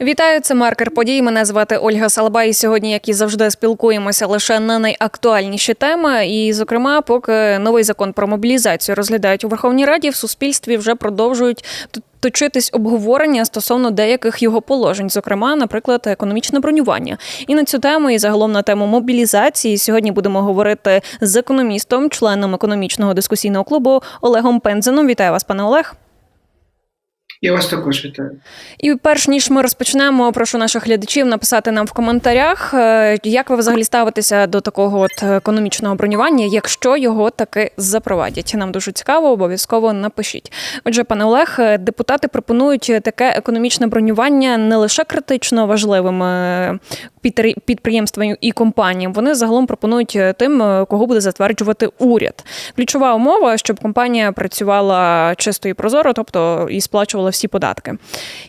Вітаю, це маркер подій. Мене звати Ольга Салабай. І Сьогодні, як і завжди, спілкуємося лише на найактуальніші теми. І, зокрема, поки новий закон про мобілізацію розглядають у Верховній Раді, в суспільстві вже продовжують точитись обговорення стосовно деяких його положень, зокрема, наприклад, економічне бронювання. І на цю тему, і загалом на тему мобілізації, сьогодні будемо говорити з економістом, членом економічного дискусійного клубу Олегом Пензеном. Вітаю вас, пане Олег. Я вас також вітаю. І перш ніж ми розпочнемо, прошу наших глядачів написати нам в коментарях, е, як ви взагалі ставитеся до такого от економічного бронювання, якщо його таки запровадять. Нам дуже цікаво, обов'язково напишіть. Отже, пане Олег, е, депутати пропонують таке економічне бронювання не лише критично важливим е, підприємствам і компаніям. Вони загалом пропонують е, тим, е, кого буде затверджувати уряд. Ключова умова, щоб компанія працювала чисто і прозоро, тобто і сплачувала всі податки.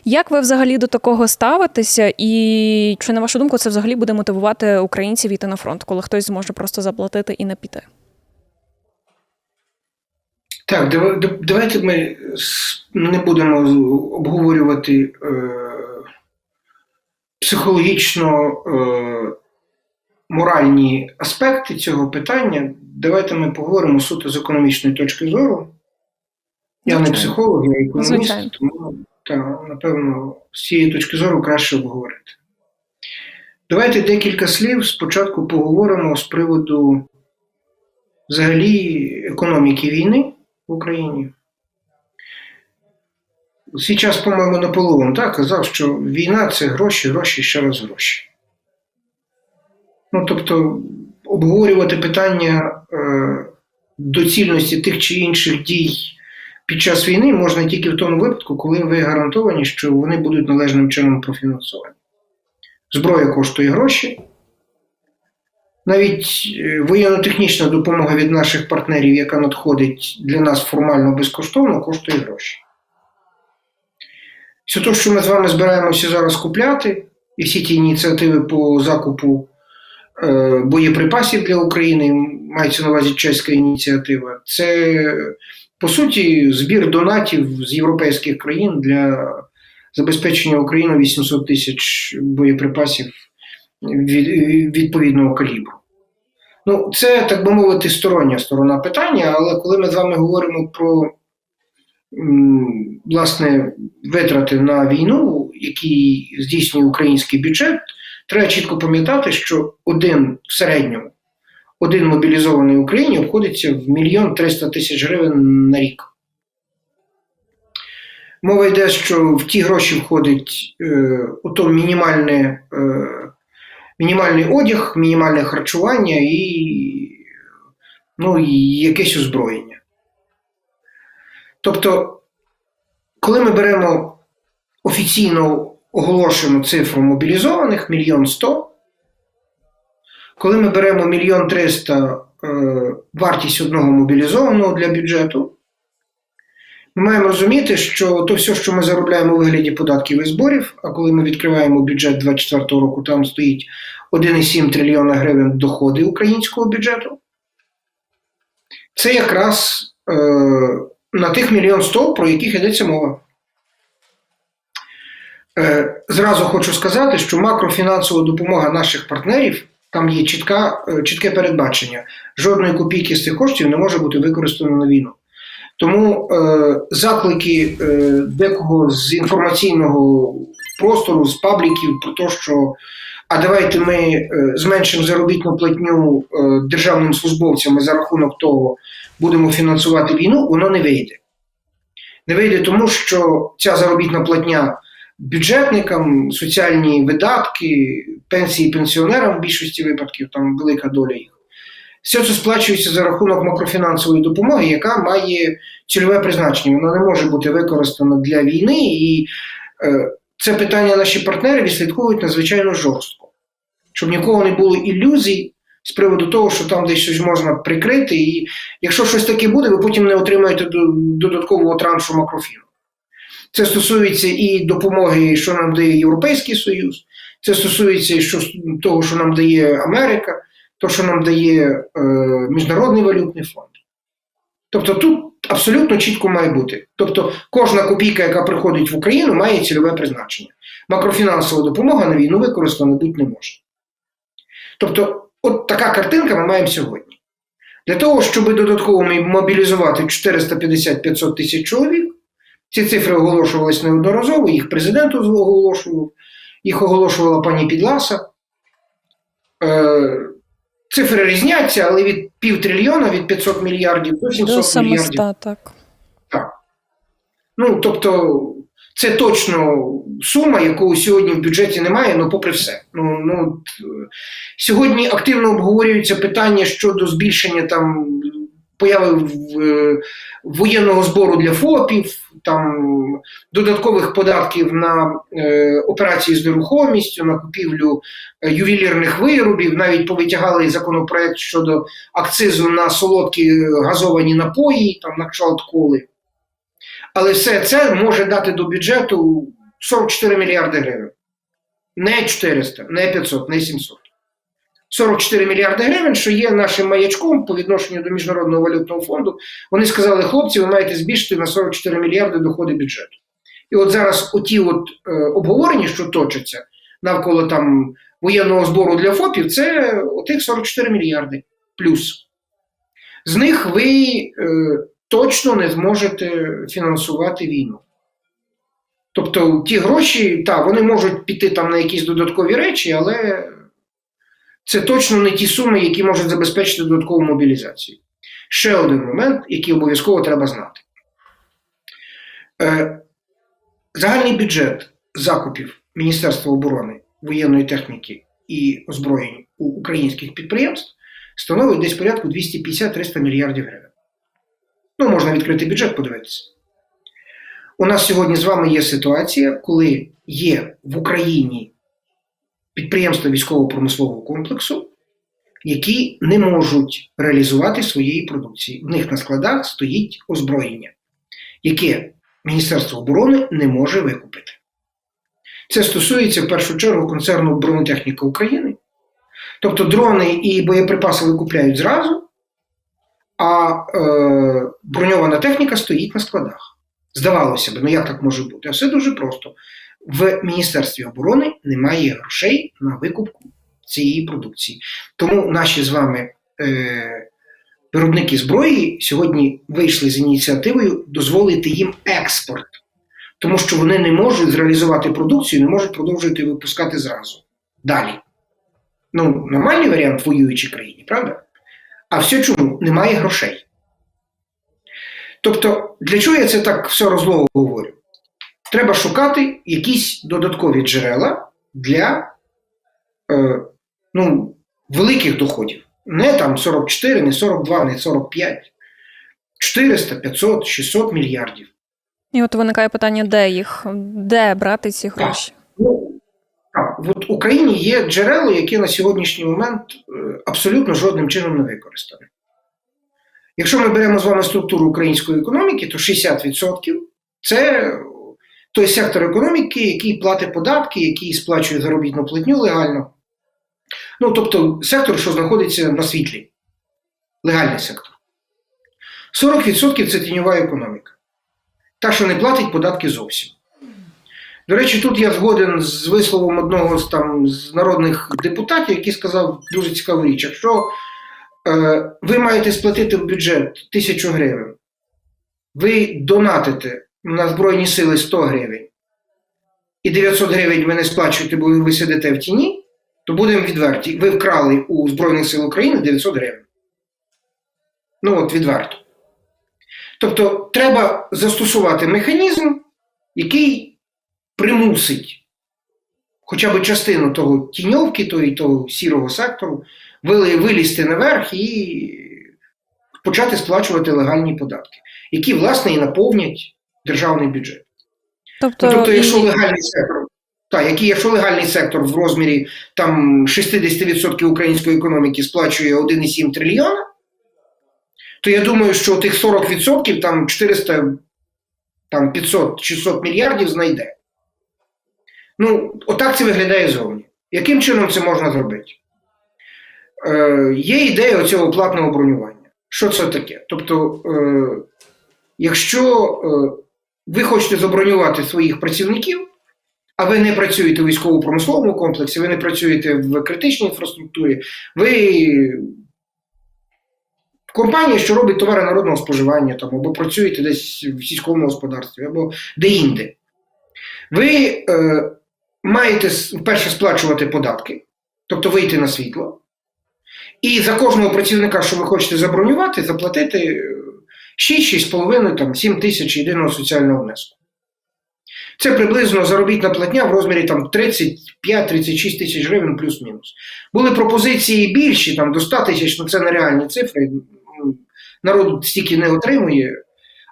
Як ви взагалі до такого ставитеся? І чи на вашу думку це взагалі буде мотивувати українців йти на фронт, коли хтось зможе просто заплатити і не піти? Так, давайте ми не будемо обговорювати е, психологічно е, моральні аспекти цього питання. Давайте ми поговоримо суто з економічної точки зору. Я не психолог, я економіст, Звичайно. тому та, напевно, з цієї точки зору краще обговорити. Давайте декілька слів спочатку поговоримо з приводу взагалі економіки війни в Україні. У свій час, по-моєму, Наполеон так, казав, що війна це гроші, гроші, ще раз гроші. Ну, тобто, обговорювати питання е, доцільності тих чи інших дій під час війни можна тільки в тому випадку, коли ви гарантовані, що вони будуть належним чином профінансовані. Зброя коштує гроші. Навіть е, воєнно-технічна допомога від наших партнерів, яка надходить для нас формально безкоштовно, коштує гроші. Все те, що ми з вами збираємося зараз купляти, і всі ті ініціативи по закупу е, боєприпасів для України, мається на увазі чеська ініціатива, це по суті збір донатів з європейських країн для забезпечення України 800 тисяч боєприпасів від, відповідного калібру. Ну, це, так би мовити, стороння сторона питання, але коли ми з вами говоримо про власне витрати на війну, які здійснює український бюджет, треба чітко пам'ятати, що один в середньому, один мобілізований в Україні обходиться в мільйон триста тисяч гривень на рік. Мова йде, що в ті гроші входить е, ото мінімальне, е, мінімальний одяг, мінімальне харчування і, ну, і якесь озброєння. Тобто, коли ми беремо офіційно оголошену цифру мобілізованих мільйон сто, коли ми беремо мільйон триста е, вартість одного мобілізованого для бюджету, ми маємо розуміти, що то все, що ми заробляємо у вигляді податків і зборів, а коли ми відкриваємо бюджет 2024 року, там стоїть 1,7 трильйона гривень доходи українського бюджету. Це якраз е, на тих мільйон сто, про яких йдеться мова. Е, зразу хочу сказати, що макрофінансова допомога наших партнерів там є чітка, е, чітке передбачення. Жодної копійки з цих коштів не може бути використано на війну. Тому е, заклики е, декого з інформаційного простору, з пабліків про те, що а давайте ми е, зменшимо заробітну платню е, державним службовцям за рахунок того будемо фінансувати війну, воно не вийде. Не вийде тому, що ця заробітна платня бюджетникам, соціальні видатки, пенсії пенсіонерам в більшості випадків, там велика доля їх. Все це сплачується за рахунок макрофінансової допомоги, яка має цільове призначення. Вона не може бути використана для війни, і е, це питання наші партнери відслідковують надзвичайно жорстко, щоб нікого не було ілюзій з приводу того, що там десь щось можна прикрити, і якщо щось таке буде, ви потім не отримаєте додаткового траншу макрофіну. Це стосується і допомоги, що нам дає Європейський Союз, це стосується і того, що нам дає Америка, то, що нам дає е, Міжнародний валютний фонд. Тобто тут абсолютно чітко має бути. Тобто кожна копійка, яка приходить в Україну, має цільове призначення. Макрофінансова допомога на війну використана бути не може. Тобто, от така картинка ми маємо сьогодні. Для того, щоб додатково мобілізувати 450-500 тисяч чоловік, ці цифри оголошувалися неодноразово, їх президент оголошував, їх оголошувала пані Підласа. Е, цифри різняться, але від півтрильйона, від 500 мільярдів до 700 До мільярдів. 700, так. Ну, тобто, це точно сума, якої сьогодні в бюджеті немає, ну попри все. Ну, ну, сьогодні активно обговорюються питання щодо збільшення там появи е, воєнного збору для ФОПів, там додаткових податків на е, операції з нерухомістю, на купівлю е, ювелірних виробів. Навіть повитягали законопроект щодо акцизу на солодкі газовані напої, там на кшталт коли. Але все це може дати до бюджету 44 мільярди гривень. Не 400, не 500, не 700. 44 мільярди гривень, що є нашим маячком по відношенню до Міжнародного валютного фонду. Вони сказали, хлопці, ви маєте збільшити на 44 мільярди доходи бюджету. І от зараз оті от, е, обговорення, що точаться навколо там воєнного збору для ФОПів, це отих 44 мільярди плюс. З них ви е, точно не зможете фінансувати війну. Тобто ті гроші, так, вони можуть піти там на якісь додаткові речі, але це точно не ті суми, які можуть забезпечити додаткову мобілізацію. Ще один момент, який обов'язково треба знати. Е, загальний бюджет закупів Міністерства оборони, воєнної техніки і озброєнь у українських підприємств становить десь порядку 250-300 мільярдів гривень. Ну, можна відкрити бюджет, подивитися. У нас сьогодні з вами є ситуація, коли є в Україні підприємства військово-промислового комплексу, які не можуть реалізувати своєї продукції. В них на складах стоїть озброєння, яке Міністерство оборони не може викупити. Це стосується в першу чергу концерну бронетехніка України. Тобто дрони і боєприпаси викупляють зразу, а е, броньована техніка стоїть на складах. Здавалося б, ну як так може бути? А все дуже просто. В Міністерстві оборони немає грошей на викупку цієї продукції. Тому наші з вами е, виробники зброї сьогодні вийшли з ініціативою дозволити їм експорт, тому що вони не можуть зреалізувати продукцію, не можуть продовжувати випускати зразу. Далі. Ну, нормальний варіант в воюючій країні, правда? А все чому? Немає грошей. Тобто, для чого я це так все розлого говорю? Треба шукати якісь додаткові джерела для е, ну, великих доходів. Не там 44, не 42, не 45, 400, 500, 600 мільярдів. І от виникає питання, де їх, де брати ці гроші? В Україні є джерела, які на сьогоднішній момент е, абсолютно жодним чином не використані. Якщо ми беремо з вами структуру української економіки, то 60% це той сектор економіки, який платить податки, який сплачує заробітну платню легально. Ну, тобто сектор, що знаходиться на світлі, легальний сектор. 40% це тіньова економіка. Та, що не платить податки зовсім. До речі, тут я згоден з висловом одного з там з народних депутатів, який сказав дуже цікаву річ. Якщо е, ви маєте сплатити в бюджет тисячу гривень, ви донатите на Збройні сили 100 гривень, і 900 гривень ви не сплачуєте, бо ви сидите в тіні, то будемо відверті. Ви вкрали у Збройних сил України 900 гривень. Ну от відверто. Тобто, треба застосувати механізм, який примусить хоча б частину того тіньовки, того, того сірого сектору, вилізти наверх і почати сплачувати легальні податки, які, власне, і наповнять державний бюджет. Тобто, Ну, тобто, якщо легальний сектор, так, який, якщо легальний сектор в розмірі там 60% української економіки сплачує 1,7 трильйона, то я думаю, що тих 40% там 400, там 500, 600 мільярдів знайде. Ну, отак це виглядає зовні. Яким чином це можна зробити? Е, є ідея оцього платного бронювання. Що це таке? Тобто, е, якщо е, ви хочете забронювати своїх працівників, а ви не працюєте у військово-промисловому комплексі, ви не працюєте в критичній інфраструктурі, ви компанія, що робить товари народного споживання, там, або працюєте десь в сільському господарстві, або де-інде. Ви е, маєте вперше сплачувати податки, тобто вийти на світло, і за кожного працівника, що ви хочете забронювати, заплатити е, 6-6,5, там, 7 тисяч єдиного соціального внеску. Це приблизно заробітна платня в розмірі там 35-36 тисяч гривень плюс-мінус. Були пропозиції більші, там до 100 тисяч, ну це нереальні цифри. Народ стільки не отримує.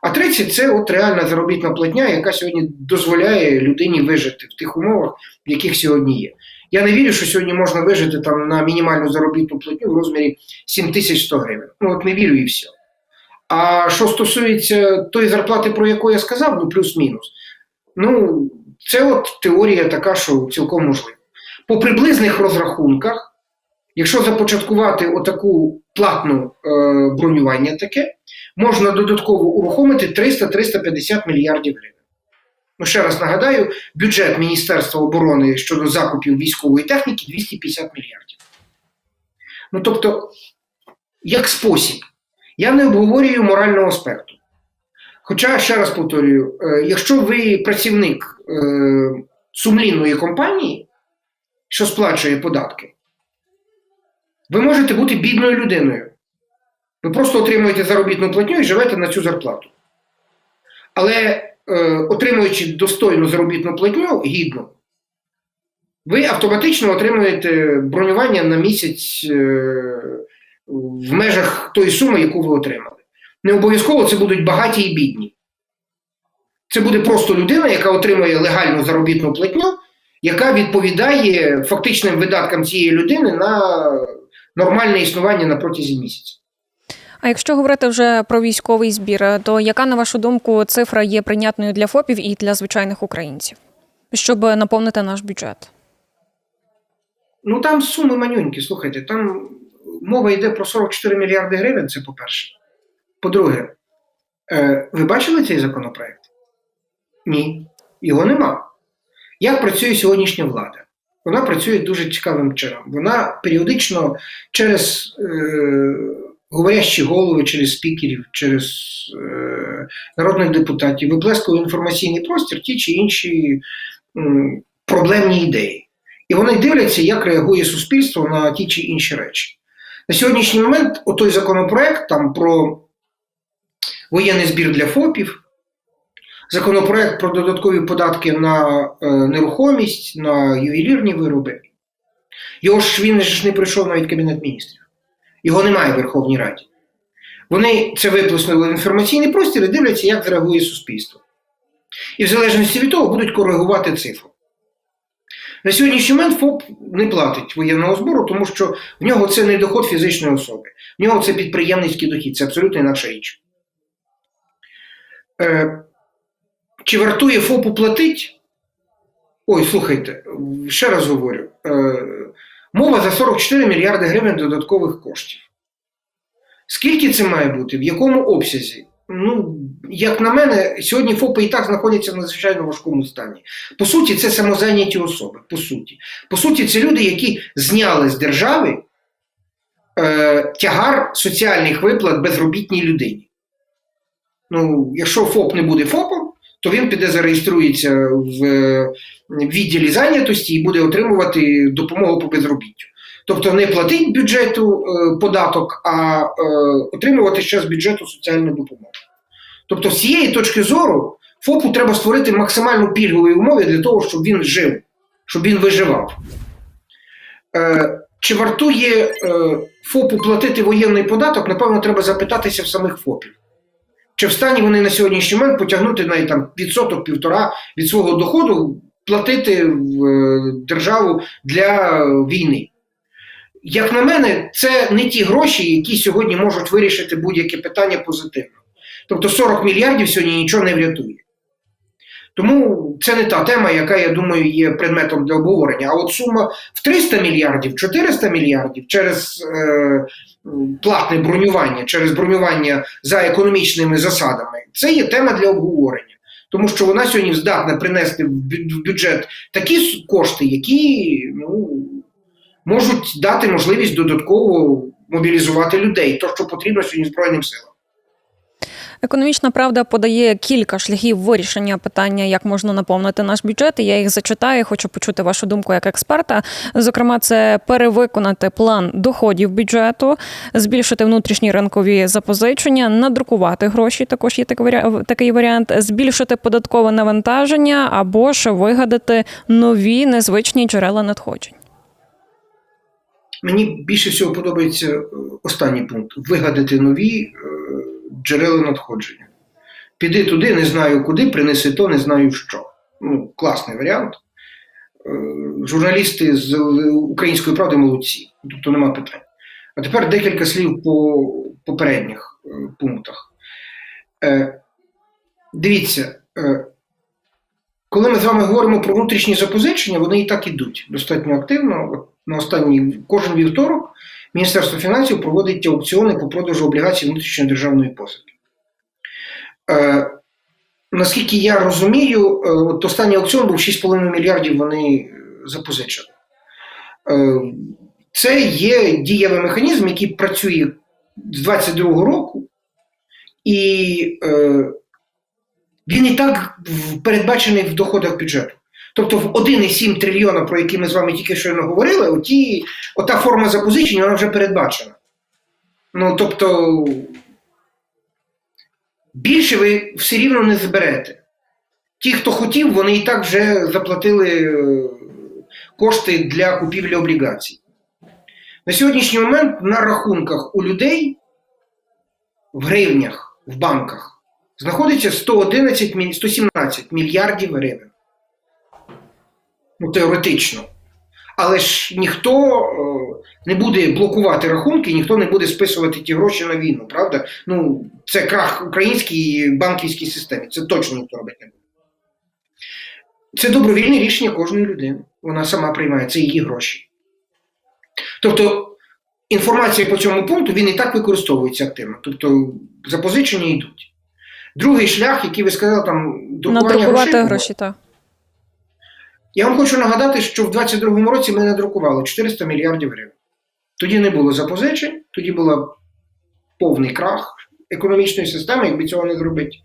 А 30 це от реальна заробітна платня, яка сьогодні дозволяє людині вижити в тих умовах, в яких сьогодні є. Я не вірю, що сьогодні можна вижити там на мінімальну заробітну платню в розмірі 7100 гривень. Ну от не вірю і все. А що стосується тої зарплати, про яку я сказав, ну плюс-мінус, ну це от теорія така, що цілком можлива. По приблизних розрахунках, якщо започаткувати отаку платну е, бронювання таке, можна додатково урухомити 300-350 мільярдів гривень. Ну, ще раз нагадаю, бюджет Міністерства оборони щодо закупів військової техніки 250 мільярдів. Ну тобто, як спосіб, я не обговорюю морального аспекту. Хоча, ще раз повторюю, е, якщо ви працівник е, сумлінної компанії, що сплачує податки, ви можете бути бідною людиною. Ви просто отримуєте заробітну платню і живете на цю зарплату. Але е, отримуючи достойну заробітну платню, гідну, ви автоматично отримуєте бронювання на місяць е, в межах тої суми, яку ви отримали. Не обов'язково це будуть багаті і бідні. Це буде просто людина, яка отримує легальну заробітну платню, яка відповідає фактичним видаткам цієї людини на нормальне існування на протязі місяця. А якщо говорити вже про військовий збір, то яка, на вашу думку, цифра є прийнятною для ФОПів і для звичайних українців, щоб наповнити наш бюджет? Ну там суми манюнькі, слухайте, там мова йде про 44 мільярди гривень, це по-перше. По-друге, е, ви бачили цей законопроект? Ні, його нема. Як працює сьогоднішня влада? Вона працює дуже цікавим чином. Вона періодично через е, говорящі голови, через спікерів, через е, народних депутатів виплескує інформаційний простір ті чи інші м, проблемні ідеї. І вони дивляться, як реагує суспільство на ті чи інші речі. На сьогоднішній момент отой законопроект там про воєнний збір для ФОПів, законопроект про додаткові податки на е, нерухомість, на ювелірні вироби. Його ж він ж не прийшов навіть Кабінет міністрів. Його немає в Верховній Раді. Вони це виплеснули в інформаційний простір і дивляться, як реагує суспільство. І в залежності від того будуть коригувати цифру. На сьогоднішній момент ФОП не платить воєнного збору, тому що в нього це не доход фізичної особи. В нього це підприємницький дохід, це абсолютно інакша річ. Е, чи вартує ФОПу платить? Ой, слухайте, ще раз говорю. Е, мова за 44 мільярди гривень додаткових коштів. Скільки це має бути? В якому обсязі? Ну, як на мене, сьогодні ФОПи і так знаходяться в надзвичайно важкому стані. По суті, це самозайняті особи. По суті, по суті, це люди, які зняли з держави е, тягар соціальних виплат безробітній людині. Ну, якщо ФОП не буде ФОПом, то він піде зареєструється в е, відділі зайнятості і буде отримувати допомогу по безробіттю. Тобто не платить бюджету е, податок, а е, отримувати ще з бюджету соціальну допомогу. Тобто, з цієї точки зору ФОПу треба створити максимально пільгові умови для того, щоб він жив, щоб він виживав. Чи вартує ФОПу платити воєнний податок, напевно, треба запитатися в самих ФОПів. Чи в стані вони на сьогоднішній момент потягнути навіть там відсоток півтора від свого доходу платити в е, державу для війни? Як на мене, це не ті гроші, які сьогодні можуть вирішити будь-яке питання позитивно. Тобто 40 мільярдів сьогодні нічого не врятує. Тому це не та тема, яка, я думаю, є предметом для обговорення. А от сума в 300 мільярдів, 400 мільярдів через е, платне бронювання через бронювання за економічними засадами, це є тема для обговорення. Тому що вона сьогодні здатна принести в бюджет такі кошти, які ну, можуть дати можливість додатково мобілізувати людей, то, що потрібно сьогодні Збройним силам. Економічна правда подає кілька шляхів вирішення питання, як можна наповнити наш бюджет. Я їх зачитаю. Хочу почути вашу думку як експерта. Зокрема, це перевиконати план доходів бюджету, збільшити внутрішні ринкові запозичення, надрукувати гроші. Також є такий варіа- варіант, збільшити податкове навантаження або ж вигадати нові незвичні джерела надходжень. Мені більше всього подобається е, останній пункт вигадати нові е, джерела надходження. Піди туди, не знаю куди, принеси то, не знаю що. Ну, класний варіант. Е, Журналісти з української правди молодці, тобто нема питань. А тепер декілька слів по попередніх е, пунктах. Е, Дивіться, коли ми з вами говоримо про внутрішні запозичення, вони і так ідуть достатньо активно. На останній кожен вівторок Міністерство фінансів проводить аукціони по продажу облігацій внутрішньої державної позики. Е, наскільки я розумію, е, от останній аукціон був 6,5 мільярдів вони е, запозичили. Е, це є дієвий механізм, який працює з 22-го року, і е, він і так передбачений в доходах бюджету. Тобто в 1,7 трильйона, про які ми з вами тільки щойно говорили, оті, ота форма запозичення вона вже передбачена. Ну, тобто, більше ви все рівно не зберете. Ті, хто хотів, вони і так вже заплатили е, кошти для купівлі облігацій. На сьогоднішній момент на рахунках у людей в гривнях, в банках знаходиться 111 117 мільярдів гривень. Ну, теоретично. Але ж ніхто е, не буде блокувати рахунки, ніхто не буде списувати ті гроші на війну, правда? Ну, це крах українській банківській системі. Це точно ніхто робити не буде. Це добровільне рішення кожної людини. Вона сама приймає, це її гроші. Тобто інформація по цьому пункту він і так використовується активно. Тобто запозичення йдуть. Другий шлях, який ви сказали, там друкування грошей, гроші, так. Я вам хочу нагадати, що в 2022 році ми надрукували 400 мільярдів гривень. Тоді не було запозичень, тоді був повний крах економічної системи, якби цього не зробити.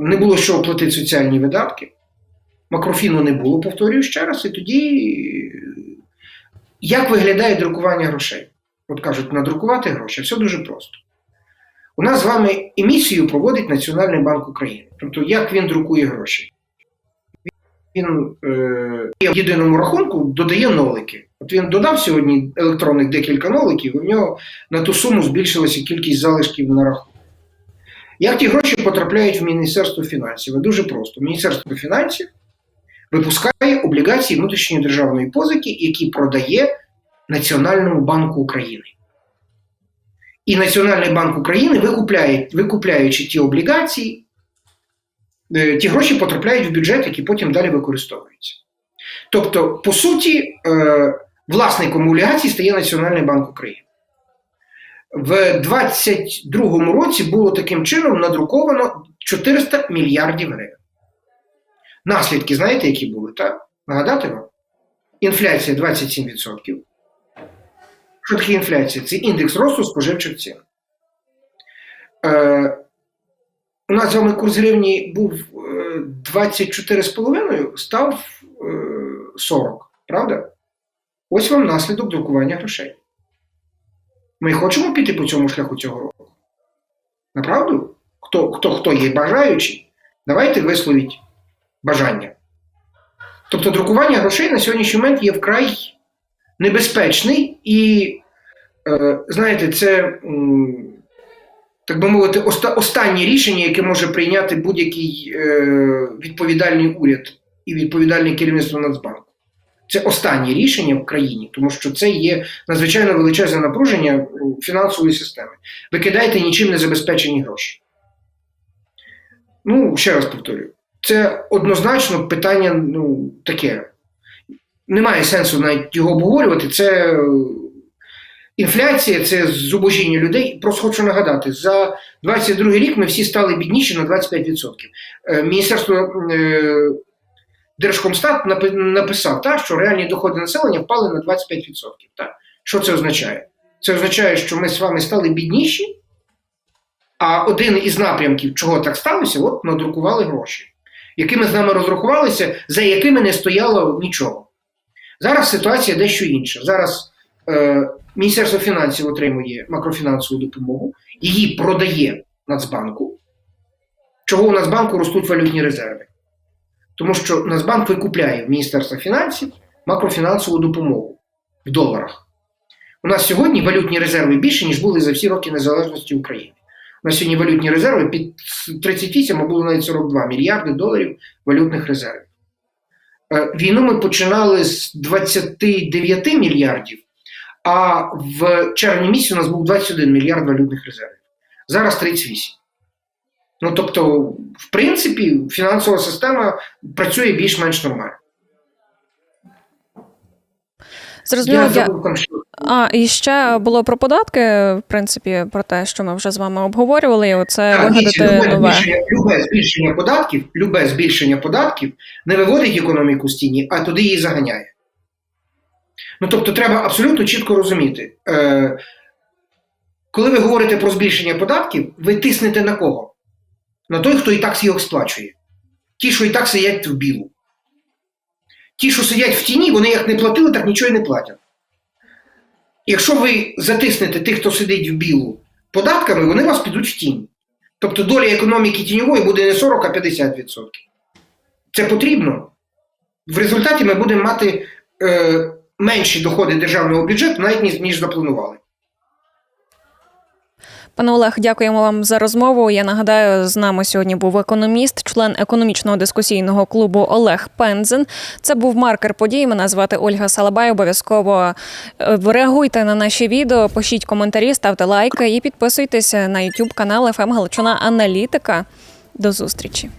Не було що оплатити соціальні видатки. Макрофіну не було, повторюю ще раз. І тоді як виглядає друкування грошей? От кажуть, надрукувати гроші, все дуже просто. У нас з вами емісію проводить Національний банк України. Тобто, як він друкує гроші? Він е, в єдиному рахунку додає нолики. От він додав сьогодні електронних декілька ноликів, і в нього на ту суму збільшилася кількість залишків на рахунку. Як ті гроші потрапляють в Міністерство фінансів? Дуже просто. Міністерство фінансів випускає облігації внутрішньої державної позики, які продає Національному банку України. І Національний банк України викупляє, викупляючи ті облігації, ті гроші потрапляють в бюджет, які потім далі використовуються. Тобто, по суті, е, власником облігацій стає Національний банк України. В 2022 році було таким чином надруковано 400 мільярдів гривень. Наслідки, знаєте, які були? Так? Нагадати вам? Інфляція 27%. Що таке інфляція? Це індекс росту споживчих цін. Е, у нас з вами курс гривні був е, 24,5, став е, 40, правда? Ось вам наслідок друкування грошей. Ми хочемо піти по цьому шляху цього року. Направду? Хто, хто, хто є бажаючий, давайте висловіть бажання. Тобто друкування грошей на сьогоднішній момент є вкрай небезпечний і, е, знаєте, це, м, так би мовити, оста- останнє рішення, яке може прийняти будь-який е, відповідальний уряд і відповідальне керівництво Нацбанку. Це останнє рішення в країні, тому що це є надзвичайно величезне напруження фінансової системи. Ви кидаєте нічим не забезпечені гроші. Ну, ще раз повторюю, це однозначно питання ну, таке немає сенсу навіть його обговорювати. Це інфляція це зубожіння людей. Просто хочу нагадати, за 22 рік ми всі стали бідніші на 25%. Е, Міністерство е, Держкомстат написав, так, що реальні доходи населення впали на 25%. Так. Що це означає? Це означає, що ми з вами стали бідніші, а один із напрямків, чого так сталося, от надрукували гроші, якими з нами розрахувалися, за якими не стояло нічого. Зараз ситуація дещо інша. Зараз е, Міністерство фінансів отримує макрофінансову допомогу, її продає Нацбанку. Чого у Нацбанку ростуть валютні резерви? Тому що Нацбанк викупляє в Міністерства фінансів макрофінансову допомогу в доларах. У нас сьогодні валютні резерви більше, ніж були за всі роки незалежності України. У нас сьогодні валютні резерви під 38, а було навіть 42 мільярди доларів валютних резервів. Е, Війну ми починали з 29 мільярдів, а в червні місяці у нас був 21 мільярд валютних резервів. Зараз 38. Ну тобто, в принципі, фінансова система працює більш-менш нормально. Зрозуміло, Я. А, і ще було про податки, в принципі, про те, що ми вже з вами обговорювали, і оце Так, вигадати любе, нове. збільшення, любе збільшення податків, любе збільшення податків не виводить економіку з тіні, а туди її заганяє. Ну тобто, треба абсолютно чітко розуміти. Е, коли ви говорите про збільшення податків, ви тиснете на кого? На той, хто і так його сплачує. Ті, що і так сидять в білу. Ті, що сидять в тіні, вони як не платили, так нічого й не платять. Якщо ви затиснете тих, хто сидить в білу податками, вони вас підуть в тінь. Тобто доля економіки тіньової буде не 40, а 50%. Це потрібно. В результаті ми будемо мати е, менші доходи державного бюджету, навіть ніж, запланували. Пане Олег, дякуємо вам за розмову. Я нагадаю, з нами сьогодні був економіст, член економічного дискусійного клубу Олег Пензен. Це був маркер подій. Мене звати Ольга Салабай. Обов'язково е, реагуйте на наші відео, пишіть коментарі, ставте лайки і підписуйтесь на YouTube канал «ФМ Галичина Аналітика. До зустрічі.